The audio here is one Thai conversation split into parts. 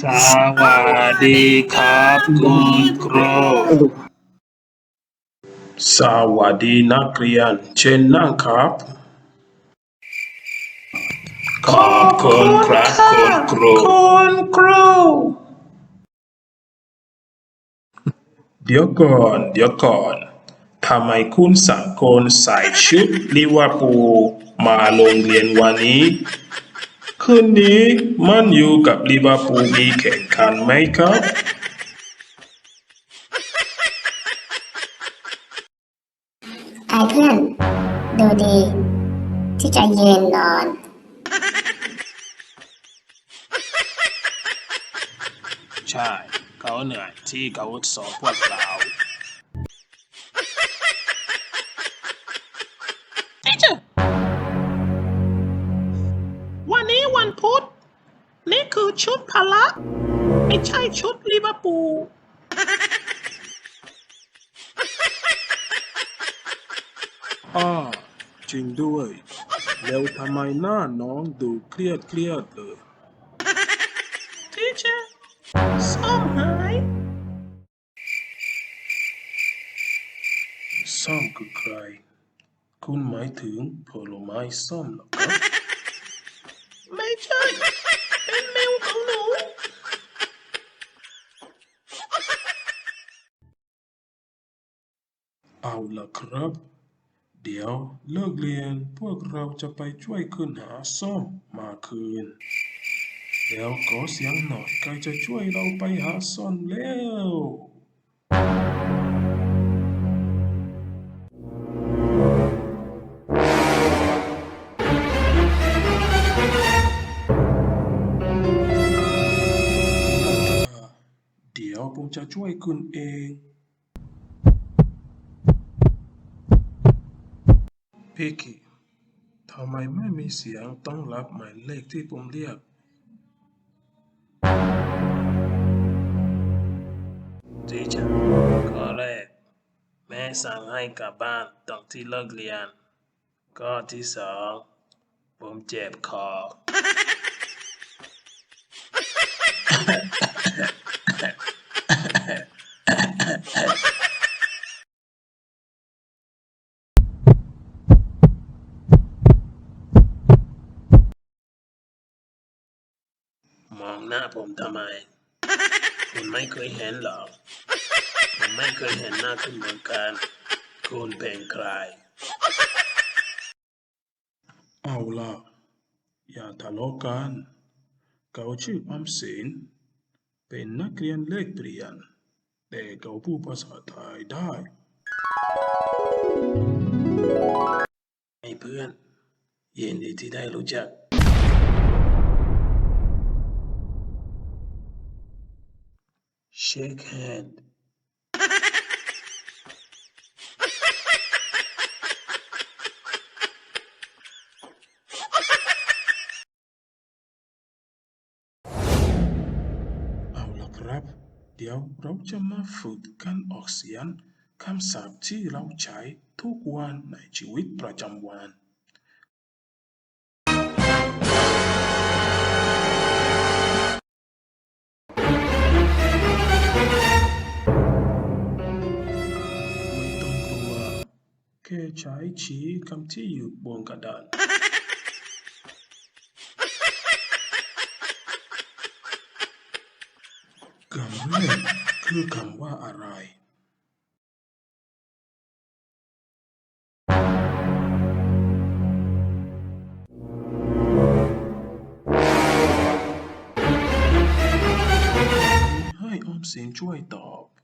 สวัสดีครับคุณครูสวัสดีนักเรียนเชิญนั่งครับ ขอบคุณครับคุณครูคุณครูเดี๋ยวก่อน เดี๋ยวก่อนทำไมคุณสังคนใส่ชุดลิเวอร์พูลมาโรงเรียนวันนี้ คืนนี้มันอยู่กับลิเวอร์พูลมีแข่งขันไหมครับ ไอ้เพื่อน ดูดี ที่จะยืนนอน ใช่ เขาเหนื่อยที่เขาสอนพวกเรา ชุดพละไม่ใช่ชุดลิเวอร์พูลอ้าจริงด้วย แล้วทำไมหน้าน้องดูเครียดเครียดเลยทีเชอร์ส้มหายส้มคือใคร คุณหมายถึงผลไม้ส้มเหรอครับไม่ใช่ เป็นแมวของหนู เอา ล่ะครับ เดี๋ยวเลิกเรียนพวกเราจะไปช่วยขึ้นหาส้มมาคืนแล้วขอเสียงหน่อยใครจะช่วยเราไปหาส้มแล้วเดี๋ยวผมจะช่วยคุณเอง พี่กิทำไมไม่มีเสียงต้องรับหมายเลขที่ผมเรียกที่จะข้อแรก แม่สั่งให้กลับบ้านตอนที่เลิกเรียน ข้อที่สอง ผมเจ็บคอ มอง หน้าผมทำไม คุณไม่เคยเห็นหรอกผมไม่เคยเห็นหน้าคุณเหมือนกัน คุณเป็นใคร เอาล่ะ อย่าทะเลาะกัน เขาชื่อออมสินเป็นนักเรียนเลขเปลี่ยน แต่เขาพูดภาษาไทยได้ไอ้เพื่อนยินดีที่ได้รู้จัก Shake hand เอาล่ะครับ เดี๋ยวเราจะมาฝึกการออกเสียงคำศัพท์ที่เราใช้ทุกวันในชีวิตประจำวัน แค่ใช้ชี้คำที่อยู่บนกระดานคำแรกคือคำว่าอะไรให้ออมสินช่วยตอบ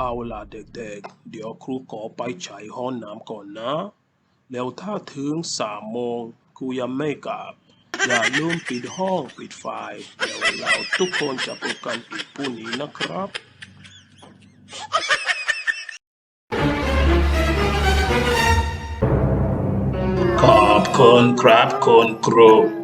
อาล่ะเด็กๆ เดี๋ยวครูขอไปใช้ห้องน้ำก่อนนะ แล้วถ้าถึงสามโมงครูยังไม่กลับ อย่าลืมปิดห้องปิดไฟเดี๋ยวเราทุกคนจะพบกันอีกพรุ่งนี้นะครับขอบคุณครับคุณครู